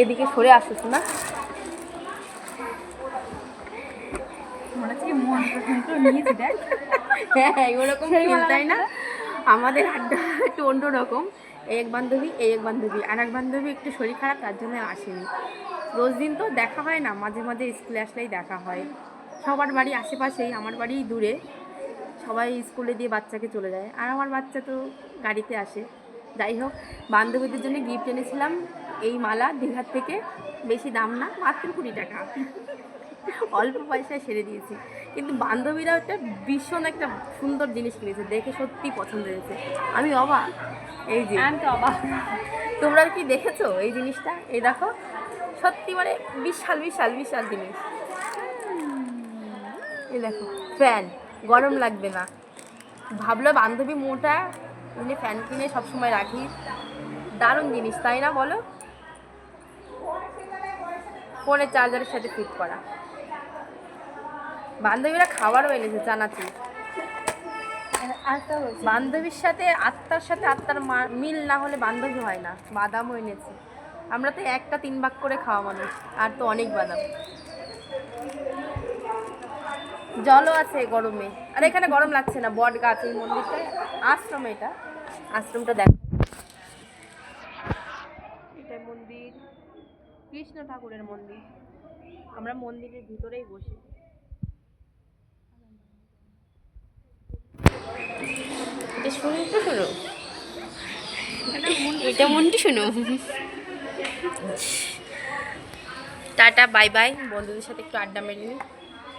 এদিকে সরে আসিস না দেখ। হ্যাঁ ওরকম তাই না? আমাদের আড্ডা একটু অন্যরকম। এই এক বান্ধবী এই এক বান্ধবী। আর এক বান্ধবী একটু শরীর খারাপ তার জন্য আসেনি। রোজ দিন তো দেখা হয় না মাঝে মাঝে স্কুলে আসলেই দেখা হয়। সবার বাড়ি আশেপাশেই আমার বাড়ি দূরে। সবাই স্কুলে দিয়ে বাচ্চাকে চলে যায়। আর আমার বাচ্চা তো গাড়িতে আসে। যাই হোক বান্ধবীদের জন্য গিফট এনেছিলাম। এই মালা দীঘার থেকে বেশি দাম না মাত্র কুড়ি টাকা। অল্প পয়সায় সেরে দিয়েছি। কিন্তু বান্ধবীরা একটা ভীষণ একটা সুন্দর জিনিস কিনেছে দেখে সত্যি পছন্দ হয়েছে। আমি অবাক। এই যে আমি তো অবাক। তোমরা কি দেখেছ এই জিনিসটা? এই দেখো সত্যি মানে বিশাল বিশাল বিশাল জিনিস। এই দেখো ফ্যান গরম লাগবে না। ভাবলো বান্ধবী মোটা এমনি ফ্যান কিনে সবসময় রাখি। দারুণ জিনিস তাই না বলো? ফোনের চার্জারের সাথে ফিট করা। বান্ধবীরা খাবারও এনেছে জানাচ্ছি বান্ধবীর সাথে আত্মার সাথে আত্মার মিল না হলে বান্ধবী হয় না। বাদামও এনেছে। আমরা তো একটা তিন ভাগ করে খাওয়া মানুষ আর তো অনেক বাদাম। জলও আছে গরমে। আর এখানে গরম লাগছে না বট গাছ এই মন্দিরটায়। আশ্রম এটা। আশ্রমটা দেখো এটা মন্দির কৃষ্ণ ঠাকুরের মন্দির। আমরা মন্দিরের ভিতরেই বসি। এটা মনটি শুনো। Tata bye bye. বন্ধুদের সাথে একটু আড্ডা মেরে নিই